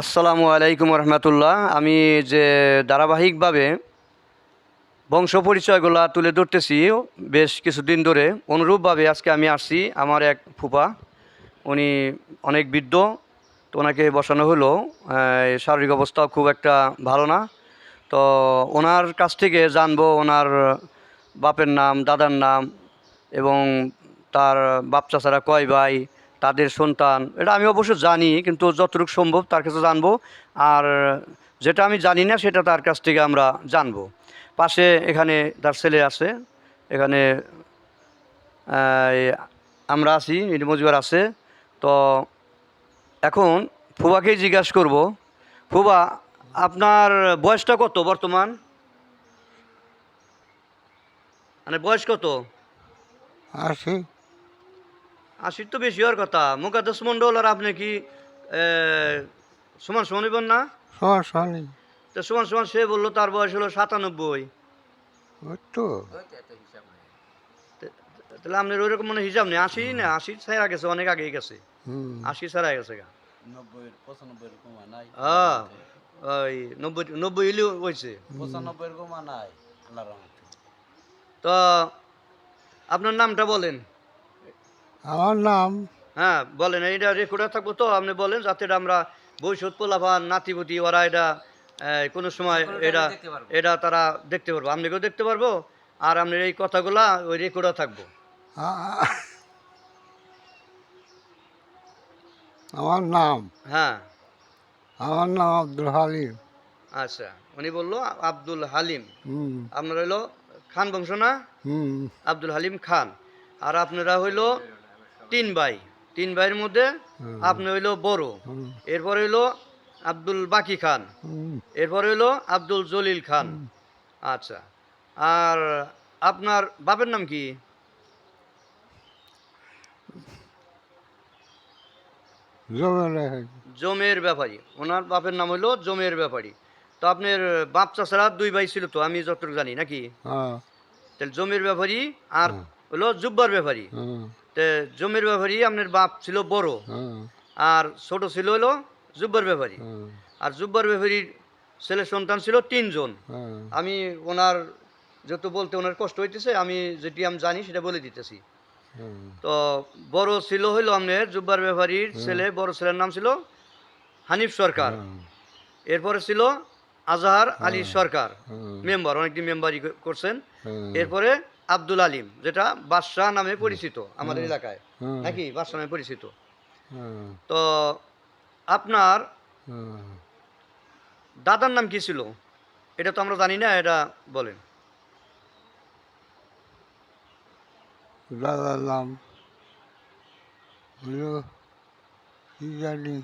আসসালামু আলাইকুম রহমতুল্লাহ। আমি যে ধারাবাহিকভাবে বংশ পরিচয়গুলা তুলে ধরতেছি, বেশ কিছুদিন ধরে অনুরূপভাবে আজকে আমি আসছি আমার এক ফুপা উনি অনেক বৃদ্ধ, তো ওনাকে বসানো হলো। শারীরিক অবস্থা খুব একটা ভালো না। তো ওনার কাছ থেকে জানব ওনার বাপের নাম, দাদার নাম এবং তার বাপ চাচারা কয় ভাই তাদের সন্তান, এটা আমি অবশ্য জানি, কিন্তু যতটুকু সম্ভব তার কাছে জানব। আর যেটা আমি জানি না, সেটা তার কাছ থেকে আমরা জানব। পাশে এখানে তার ছেলে আছে, এখানে আমরা আছি মজুয়ার আছে। তো এখন ফুবাকেই জিজ্ঞাসা করব, ফুবা, আপনার বয়সটা কত বর্তমান? মানে বয়স কত? আসি আশির তো বেশি হওয়ার কথা। মুকাদ্দাস মণ্ডল আর আপনি কি সমান সমান হইবেন না? সমস্যা নেই তো সমান সমান সে বলল তার বয়স হলো সাতানব্বই। তো। তাহলে আপনার ওইরকম মানে হিসাব নেই। আশি না আশি ছাড়া গেছে অনেক আগেই গেছে। হুম। আশি ছাড়া গেছে গা। হ্যাঁ ওই নব্বই নব্বই ইলি হয়েছে নাই তো আপনার নামটা বলেন। আমার নাম হ্যাঁ বলেন এটা রেকর্ডে থাকব তো? আপনি বলেন যাতে এটা আমরা ভবিষ্যৎ পোলাভান নাতিপুতি ওরা এটা এই, কোনো সময় এটা এটা তারা দেখতে পারব। আপনাকেও দেখতে পারব আর আপনার এই কথাগুলা ওই রেকর্ডে থাকব। আমার নাম হ্যাঁ। আমার নাম আব্দুল হালিম। আচ্ছা উনি বলল আব্দুল হালিম। আপনার হইল খান বংশ না? হুম। আব্দুল হালিম খান। আর আপনারা হইল তিন ভাই। তিন ভাইয়ের মধ্যে আপনি হইল বড়। এরপর হইল আব্দুল বাকি খান। এরপর হইল আব্দুল জলিল খান। আচ্ছা। আর আপনার বাপের নাম কি? জমে জমের ব্যাপারী। ওনার বাপের নাম হইল জমের ব্যাপারী। তো আপনার বাপ চাষারা দুই ভাই ছিল তো আমি যতটুকু জানি নাকি? হ্যাঁ। তাহলে জমির ব্যাপারী আর হলো জুব্বার ব্যাপারী। হ্যাঁ জমির ব্যাপারী আপনার বাপ ছিল বড়। হ্যাঁ। আর ছোট ছিল হলো জুব্বার ব্যাপারী হ্যাঁ। আর জুব্বার ব্যাপারীর ছেলে সন্তান ছিল তিনজন। হ্যাঁ। আমি ওনার যত বলতে ওনার কষ্ট হইতেছে আমি যেটি আমি জানি সেটা বলে দিতেছি। তো বড় ছিল হইল আপনার জুব্বার ব্যাপারীর ছেলে বড় ছেলের নাম ছিল হানিফ সরকার। এরপরে ছিল আজহার আলী সরকার। মেম্বার অনেকদিন মেম্বারই করছেন। এরপরে আব্দুল আলিম যেটা বাদশাহ নামে পরিচিত আমাদের এলাকায় হ্যাঁ নাকি বাদশাহ নামে পরিচিত? হ্যাঁ তো আপনার হ্যাঁ দাদার নাম কি ছিল? এটা তো আমরা জানি না এটা বলেন। দাদার নাম হলো কি জানি?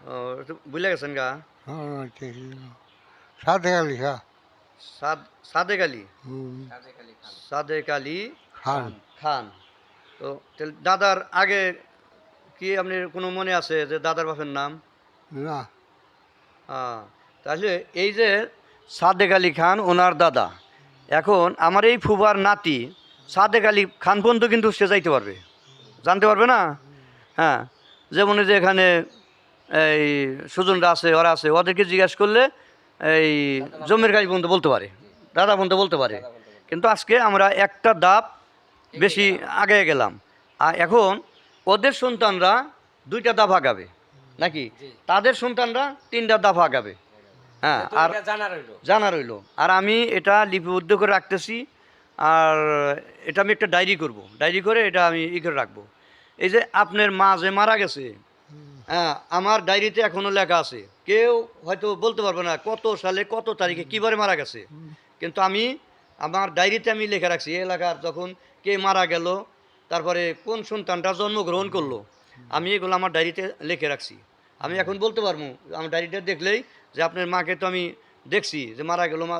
ও, ভুলে গেছেন গা? হ্যাঁ সাথে আলি খা সাদ সাদেক আলী। সাদেক আলী খান। খান। তো দাদার আগে কি আপনি কোনো মনে আছে যে দাদার বাপের নাম? না। তাহলে এই যে সাদেক আলী খান ওনার দাদা এখন আমার এই ফুবার নাতি সাদেক আলী খান পর্যন্ত কিন্তু সে যাইতে পারবে। জানতে পারবে না? হ্যাঁ যেমন যে এখানে এই সুজনরা আছে ওরা আছে ওদেরকে জিজ্ঞাসা করলে এই জমির গাড়ি পর্যন্ত বলতে পারে দাদা পর্যন্ত বলতে পারে। কিন্তু আজকে আমরা একটা দাপ বেশি আগে গেলাম। আর এখন ওদের সন্তানরা দুইটা দাপ আগাবে নাকি? তাদের সন্তানরা তিনটা দাপ আগাবে। হ্যাঁ আর জানা রইল জানা রইল আর আমি এটা লিপিবদ্ধ করে রাখতেছি। আর এটা আমি একটা ডায়েরি করব। ডায়েরি করে এটা আমি ই করে রাখব। এই যে আপনার মা যে মারা গেছে হ্যাঁ আমার ডায়েরিতে এখনও লেখা আছে। কেউ হয়তো বলতে পারবে না কত সালে, কত তারিখে কিবারে মারা গেছে। কিন্তু আমি, আমার ডায়েরিতে আমি লেখা রাখছি এলাকার যখন কে মারা গেল, তারপরে কোন সন্তানটা জন্মগ্রহণ করল, আমি এগুলো আমার ডায়েরিতে লিখে রাখছি। আমি এখন বলতে পারব, আমার ডায়েরিটা দেখলেই যে আপনার মাকে তো আমি দেখছি যে মারা গেল, মা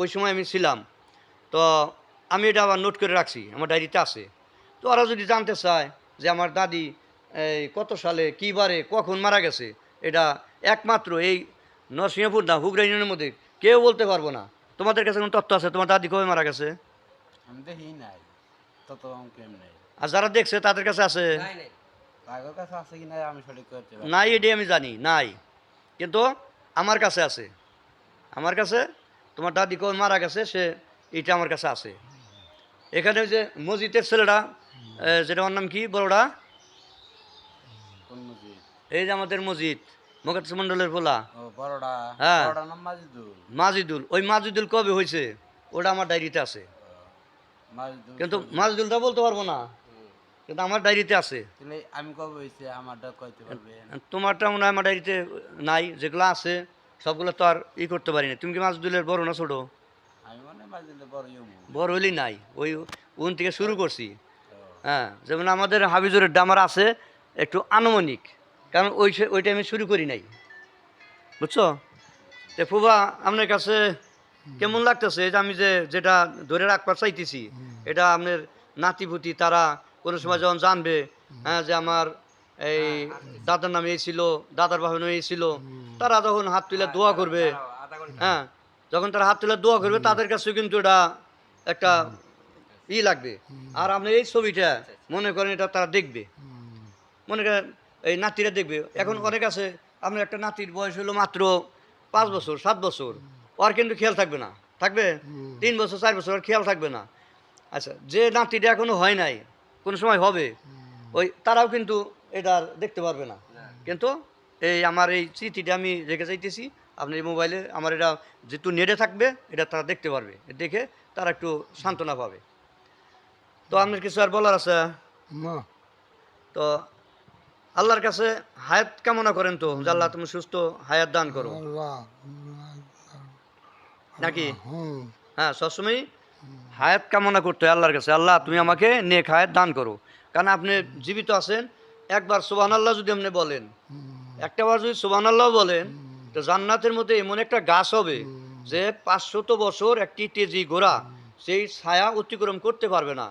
ওই সময় আমি ছিলাম। তো আমি এটা আবার নোট করে রাখছি, আমার ডায়েরিতে আছে। তো ওরা যদি জানতে চায় যে আমার দাদি, এই কত সালে, কী বারে, কখন মারা গেছে, এটা একমাত্র এই নরসিংহপুর না হুগরা ইউনিয়নের মধ্যে। কেউ বলতে পারব না। তোমাদের কাছে কোনো তথ্য আছে? তোমার দাদি কবে মারা গেছে? দেখি নাই। তত আর যারা দেখছে তাদের কাছে আছে? নাই এটি আমি জানি নাই। কিন্তু আমার কাছে আছে। আমার কাছে তোমার দাদি কই মারা গেছে সে এটা আমার কাছে আছে। এখানে যে মসজিদের ছেলেটা যেটা আমার নাম কি বড়টা এই যে আমাদের মসজিদ। মকাত মন্ডলের পোলা হ্যাঁ। মাজিদুল। ওই মাজিদুল কবে হয়েছে? ওটা আমার ডায়েরিতে আছে। কিন্তু মাজিদুলটা বলতে পারব না। কিন্তু আমার ডায়েরিতে আছে। আমি কবে হয়েছে আমারটা কইতে পারবেন তোমারটা মনে হয় আমার ডায়েরিতে নাই যেগুলো আছে সবগুলো তো আর ই করতে পারি না। তুমি কি মাজিদুলের বড় না ছোটো? বড় হইলেই নাই। ওই উন থেকে শুরু করছি। হ্যাঁ যেমন আমাদের হাবিজুরের ডামার আছে একটু আনুমানিক। কারণ ওই ওই টাইমে শুরু করি নাই। বুঝছ? তো ফুবা আপনার কাছে কেমন লাগতেছে? এই যে আমি যে যেটা ধরে রাখবার চাইতেছি এটা আপনার নাতিপুতি তারা কোনো সময় যখন জানবে হ্যাঁ যে আমার এই দাদার নামে এই ছিল দাদার বাহনে এই ছিল তারা যখন হাত তুলে দোয়া করবে হ্যাঁ যখন তারা হাত তুলে দোয়া করবে তাদের কাছে কিন্তু এটা একটা ই লাগবে। আর আপনি এই ছবিটা মনে করেন এটা তারা দেখবে। মনে করেন এই নাতিরা দেখবে। এখন অনেক আছে আপনার একটা নাতির বয়স হলো মাত্র পাঁচ বছর সাত বছর। ওর কিন্তু খেয়াল থাকবে না। থাকবে? তিন বছর চার বছর ওর খেয়াল থাকবে না। আচ্ছা যে নাতিটা এখনও হয় নাই কোন সময় হবে ওই তারাও কিন্তু এটা আর দেখতে পারবে না। কিন্তু এই আমার এই স্মৃতিটা আমি রেখে চাইতেছি আপনার এই মোবাইলে আমার এটা যেহেতু নেটে থাকবে এটা তারা দেখতে পারবে দেখে তারা একটু সান্ত্বনা পাবে। তো আপনার কিছু আর বলার আছে? তো আল্লাহর কাছে হায়াত কামনা করেন তো যে আল্লাহ তুমি সুস্থ হায়াত দান করো। নাকি? হ্যাঁ সবসময় হায়াত কামনা করতে হয় আল্লাহর কাছে। আল্লাহ তুমি আমাকে নেক হায়াত দান করো। কারণ আপনি জীবিত আছেন একবার সুবান আল্লাহ যদি আপনি বলেন একটা বার যদি সুবান আল্লাহ বলেন তো জান্নাতের মধ্যে এমন একটা গাছ হবে যে পাঁচশত বছর একটি তেজি গোড়া সেই ছায়া অতিক্রম করতে পারবে না।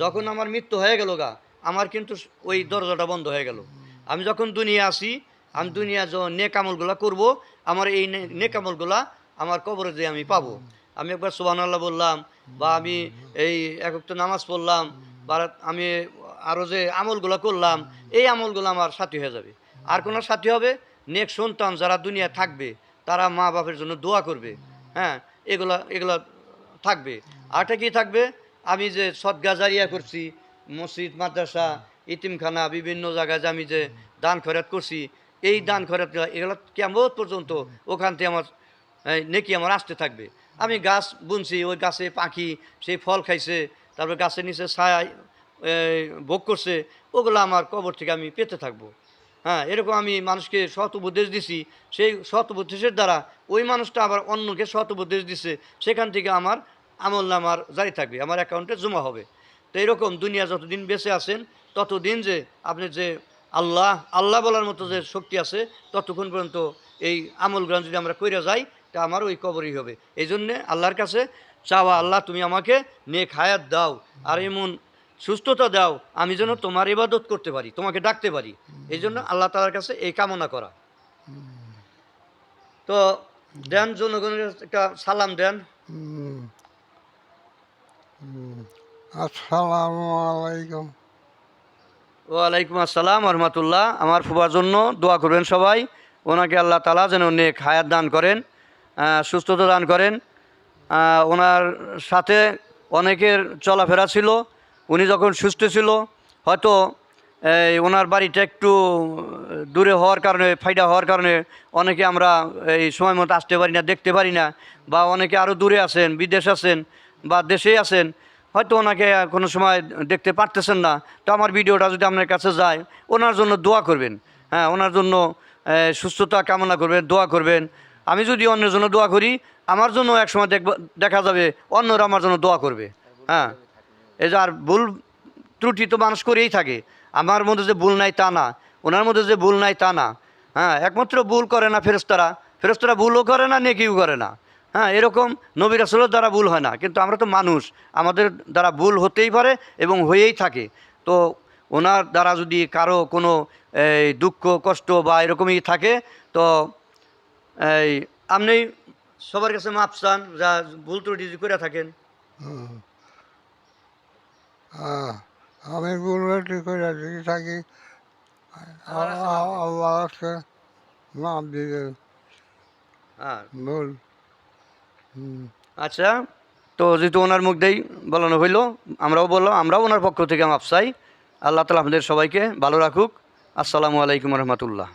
যখন আমার মৃত্যু হয়ে গেল গা আমার কিন্তু ওই দরজাটা বন্ধ হয়ে গেল। আমি যখন দুনিয়া আসি, আমি দুনিয়া যখন নেকামলগুলা করব, আমার এই নেকামলগুলা আমার কবরে যে আমি পাবো। আমি একবার আল্লাহ বললাম, বা আমি এই একক্ত নামাজ পড়লাম, বা আমি আরও যে আমলগুলো করলাম, এই আমলগুলো আমার সাথী হয়ে যাবে। আর কোনো সাথী হবে? নেক সন্তান যারা দুনিয়া থাকবে, তারা মা বাপের জন্য দোয়া করবে। হ্যাঁ এগুলা এগুলা থাকবে। আরটা কি থাকবে? আমি যে সদগা জারিয়া করছি, মসজিদ, মাদ্রাসা ইতিমখানা, বিভিন্ন জায়গায় যে আমি যে দান খয়রাত করছি, এই দান খয়রাত এগুলো কেমন পর্যন্ত ওখান থেকে আমার নেকি আমার আসতে থাকবে। আমি গাছ বুনছি, ওই গাছে পাখি, সেই ফল খাইছে, তারপর গাছের নিচে ছায়া ভোগ করছে, ওগুলো আমার কবর থেকে আমি পেতে থাকব। হ্যাঁ এরকম আমি মানুষকে সৎ উপদেশ দিছি, সেই সৎ উপদেশের দ্বারা ওই মানুষটা আবার অন্যকে সৎ উপদেশ দিছে, সেখান থেকে আমার আমল নামার জারি থাকবে, আমার অ্যাকাউন্টে জমা হবে। তো এরকম দুনিয়া যতদিন বেঁচে আছেন ততদিন যে আপনি যে আল্লাহ আল্লাহ বলার মতো যে শক্তি আছে, ততক্ষণ পর্যন্ত এই আমলগুলো যদি আমরা কইরা যাই, তা আমার ওই কবরই হবে। এই জন্যে আল্লাহর কাছে চাওয়া, আল্লাহ তুমি আমাকে নেক হায়াত দাও, আর এমন সুস্থতা দাও, আমি যেন তোমার ইবাদত করতে পারি, তোমাকে ডাকতে পারি। এই জন্য আল্লাহ তালার কাছে এই কামনা করা। তো দেন জনগণের একটা সালাম দেন। আসসালামু আলাইকুম। ওয়ালাইকুম আসসালাম, রহমতুল্লাহ। আমার ফুবার জন্য দোয়া করবেন সবাই। ওনাকে আল্লাহ তালা যেন নেক হায়াত দান করেন সুস্থতা দান করেন। ওনার সাথে অনেকের চলাফেরা ছিল, উনি যখন সুস্থ ছিল, হয়তো এই ওনার বাড়িটা একটু দূরে হওয়ার কারণে ফাইডা হওয়ার কারণে অনেকে আমরা এই সময় মতো আসতে পারি না, দেখতে পারি না, বা অনেকে আরও দূরে আছেন, বিদেশ আছেন, বা দেশেই আছেন। হয়তো ওনাকে কোনো সময় দেখতে পারতেছেন না। তো আমার ভিডিওটা যদি আপনার কাছে যায়, ওনার জন্য দোয়া করবেন। হ্যাঁ ওনার জন্য সুস্থতা কামনা করবেন, দোয়া করবেন। আমি যদি অন্যের জন্য দোয়া করি, আমার জন্য একসময় দেখব, দেখা যাবে অন্যরা আমার জন্য দোয়া করবে। হ্যাঁ এই যে আর ভুল ত্রুটি তো মানুষ করেই থাকে। আমার মধ্যে যে ভুল নাই তা না, ওনার মধ্যে যে ভুল নাই তা না। হ্যাঁ একমাত্র ভুল করে না ফেরস্তারা ফেরস্তারা ভুলও করে না, নেকিও করে না। হ্যাঁ এরকম নবী রাসুলের দ্বারা ভুল হয় না। কিন্তু আমরা তো মানুষ আমাদের দ্বারা ভুল হতেই পারে এবং হয়েই থাকে। তো ওনার দ্বারা যদি কারও কোনো এই দুঃখ কষ্ট বা এরকমই থাকে তো এই আপনি সবার কাছে মাপ চান যা ভুল ত্রুটি করে থাকেন। আমি বুলেটি করে দিকে থাকি আল্লাহ মাপ হ্যাঁ হুম আচ্ছা তো যেহেতু ওনার মুখ দিয়েই বলানো হইল, আমরাও বলল আমরাও ওনার পক্ষ থেকে মাপ আল্লাহ তালা আমাদের সবাইকে ভালো রাখুক। আসসালামু আলাইকুম রহমতুল্লাহ।